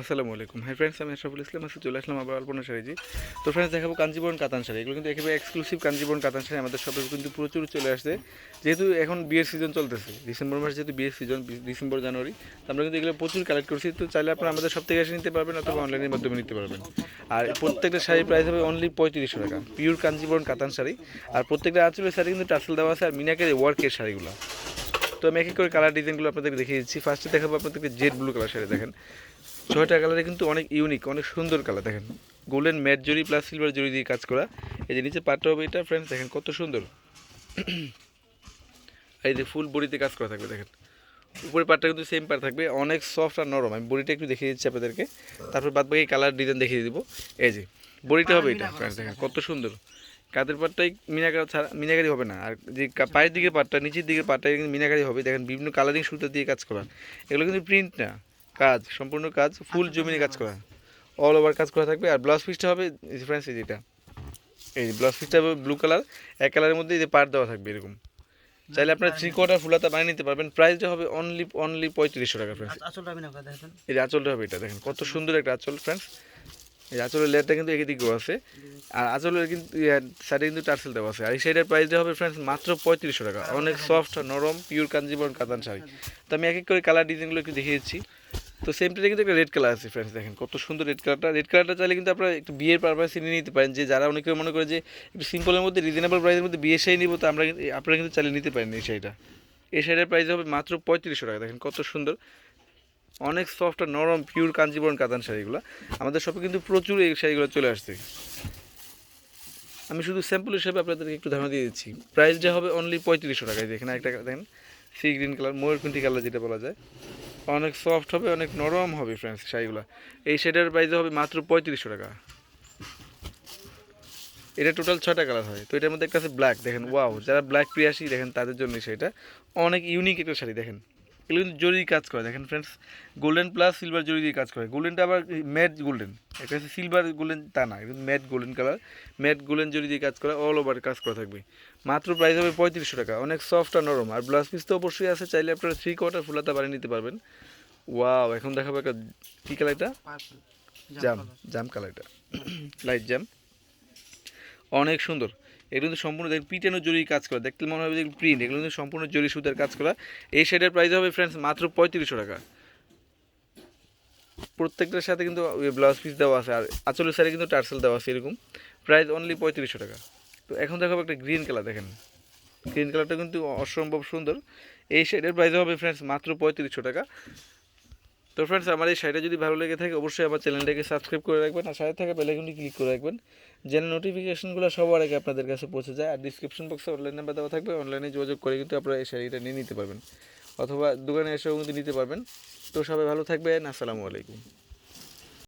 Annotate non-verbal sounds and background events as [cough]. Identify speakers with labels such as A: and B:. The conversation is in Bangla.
A: আসসালামু আলাইকুম। হাই ফ্রেন্ডস আমি আশরাফুল ইসলাম, আজকে চলে আসলাম আবার অল্পনা শাড়িজি তো ফ্রেন্ডস দেখাবো কাঞ্জিবরণ কাতান শাড়ি। এগুলো কিন্তু একেবারে এক্সক্লুসিভ কাঞ্জিবরণ কাতান শাড়ি। আমাদের শপে কিন্তু প্রচুর চলে আসছে। যেহেতু এখন বিয়ের সিজন চলতেছে ডিসেম্বর মাস যেহেতু বিয়ের সিজন ডিসেম্বর জানুয়ারি তো আমরা কিন্তু এগুলো প্রচুর কালেক্ট করছি। তো চাইলে আপনারা আমাদের সব থেকে এসে নিতে পারবেন অথবা অনলাইনের মাধ্যমে নিতে পারবেন। আর প্রত্যেকটা শাড়ির প্রাইস হবে অনলি পঁয়ত্রিশশো টাকা। পিওর কাঞ্জিবরণ কাতান শাড়ি। আর প্রত্যেকটা আঁচলের শাড়ি কিন্তু টাসেল দেওয়া আছে আর মিনাকের ওয়ার্কের শাড়িগুলো। তো আমি এক এক করে কালার ডিজাইনগুলো আপনাদেরকে দেখিয়ে দিচ্ছি। ফার্স্টে দেখাবো আপনাদেরকে জেড ব্লু কালার শাড়ি দেখেন। ছয়টা কালারে কিন্তু অনেক ইউনিক অনেক সুন্দর কালার দেখেন। গোল্ডেন ম্যাট জরি প্লাস সিলভার জরি দিয়ে কাজ করা। এই যে নিচে পাটটা হবে এটা ফ্রেন্ডস দেখেন কত সুন্দর। এই যে ফুল বডিতে কাজ করা থাকবে, দেখেন। উপরে পাটটা কিন্তু সেম পার থাকবে, অনেক সফট আর নরম। আমি বডিটা একটু দেখিয়ে দিচ্ছি আপনাদেরকে। তারপর বাদ বাকি কালার ডিজাইন দেখিয়ে দিব। এই যে বডিটা হবে এটা দেখেন কত সুন্দর। কাদের পাটটাই মিনাকারি ছাড়া, মিনাকারি হবে না। আর যে পায়ের দিকে পাটটা নিচের দিকে পাটটা কিন্তু মিনাকারি হবে। দেখেন বিভিন্ন কালারিং সুতো দিয়ে কাজ করা। এগুলো কিন্তু প্রিন্ট না। কাজ সম্পূর্ণ কাজ ফুল জমিনে কাজ করা। অল ওভার কাজ করা থাকবে আর ব্লাউজ পিসটা হবে ফ্রেন্ডস এই যেটা। এই ব্লাউজ পিসটা হবে ব্লু কালার এক কালারের মধ্যে এই যে পাট দেওয়া থাকবে এরকম। চাইলে আপনার থ্রি কোয়ার্টার ফুলাতা বানিয়ে নিতে পারবেন। প্রাইসটা হবে অনলি অনলি পঁয়ত্রিশশো টাকা ফ্রেন্ডস
B: দেখেন
A: এই যে আঁচলটা হবে এটা দেখেন কত সুন্দর একটা আঁচল ফ্রেন্ডস এই আঁচলের লেয়ারটা কিন্তু একই দিকেও আছে। আর আঁচলের কিন্তু সাইডে কিন্তু টার্সেল দেওয়া আছে। আর এই সাইডের প্রাইসটা হবে ফ্রেন্ডস মাত্র পঁয়ত্রিশশো টাকা। অনেক সফট নরম পিওর কাঞ্জিবরণ কাতান শাড়ি। তো আমি এক এক করে কালার ডিজাইনগুলো একটু দেখিয়ে দিচ্ছি। তো সেমটাতে কিন্তু একটা রেড কালার আছে ফ্রেন্ডস দেখেন, কত সুন্দর রেড কালারটা রেড কালারটা চাইলে কিন্তু আপনারা একটু বিয়ের পারপাসে নিয়ে নিতে পারেন। যে যারা অনেকে মনে করে যে একটু সিম্পলের মধ্যে রিজনেবল প্রাইসের মধ্যে বিয়ে শাড়ি নিবো, তো আমরা আপনারা কিন্তু চালিয়ে নিতে পারেন এই শাড়িটা। এই শাড়িটার প্রাইস হবে মাত্র পঁয়ত্রিশশো টাকা। দেখেন, কত সুন্দর। অনেক সফট আর নরম পিওর কাঞ্জিবরণ কাতান শাড়িগুলো। আমাদের শপে কিন্তু প্রচুর এই শাড়িগুলো চলে আসছে। আমি শুধু স্যাম্পল হিসেবে আপনাদেরকে একটু ধারণা দিয়ে দিচ্ছি। প্রাইসটা হবে অনলি পঁয়ত্রিশশো টাকায়। দেখেন একটা দেখেন সি গ্রিন কালার ময়ূরকুন্ঠি কালার যেটা বলা যায়। অনেক সফট হবে, অনেক নরম হবে ফ্রেন্ডস শাড়িগুলো। এই শাড়িটার প্রাইস হবে মাত্র পঁয়ত্রিশশো টাকা। এটা টোটাল ছটা কালার হয়। তো এটার মধ্যে একটা আছে ব্ল্যাক দেখেন ওয়াও যারা ব্ল্যাক প্রিয়াসি, দেখেন, তাদের জন্য শাড়িটা অনেক ইউনিক একটা শাড়ি, দেখেন। এগুলো কিন্তু জরি কাজ করে। দেখেন ফ্রেন্ডস গোল্ডেন প্লাস সিলভার জরি দিয়ে কাজ করে। গোল্ডেনটা আবার ম্যাট গোল্ডেন একটা হচ্ছে সিলভার গোল্ডেন তা না কিন্তু matte golden colour matte golden জরি দিয়ে কাজ করা অল ওভার কাজ করা থাকবে। মাত্র প্রাইস হবে পঁয়ত্রিশশো টাকা। অনেক সফট আর নরম। আর ব্লাউজ পিস তো অবশ্যই আছে চাইলে আপনারা থ্রি কোয়ার্টার ফুলাতা বানিয়ে নিতে পারবেন। ওয়াও এখন দেখাবো একটা কী কালারটা জাম জাম কালারটা লাইট [clears throat] জাম। অনেক সুন্দর। এগুলো কিন্তু সম্পূর্ণ দেখেন, পিটানো জরি কাজ করা। দেখতে মনে হবে যে প্রিন্ট এগুলো কিন্তু সম্পূর্ণ জরি সুতার কাজ করা। এই শাড়ির প্রাইস হবে ফ্রেন্ডস মাত্র পঁয়ত্রিশশো টাকা। প্রত্যেকটার সাথে কিন্তু ব্লাউজ পিস দেওয়া আছে, আর আঁচলের সাইডে কিন্তু টার্সেল দেওয়া আছে এরকম। প্রাইস অনলি পঁয়ত্রিশশো টাকা। তো এখন দেখাবো একটা গ্রিন কালার দেখেন। গ্রিন কালারটা কিন্তু অসম্ভব সুন্দর। এই শাড়ির প্রাইস হবে ফ্রেন্ডস মাত্র পঁয়ত্রিশশো টাকা। তো ফ্রেন্ডস আমার এই শাড়িটা যদি ভালো লেগে থাকে, অবশ্যই আমার চ্যানেলটাকে সাবস্ক্রাইব করে রাখবেন, আর সাথে থাকা বেলাইকনটি ক্লিক করে রাখবেন, যেন নোটিফিকেশনগুলো সবার আগে আপনাদের কাছে পৌঁছে যায়। আর ডিসক্রিপশন বক্সে অনলাইন নাম্বার দেওয়া থাকবে অনলাইনে যোগাযোগ করে কিন্তু আপনারা এই শাড়িটা নিয়ে নিতে পারবেন, অথবা দোকানে এসেও কিন্তু নিতে পারবেন। তো সবাই ভালো থাকবেন, আসসালামু আলাইকুম।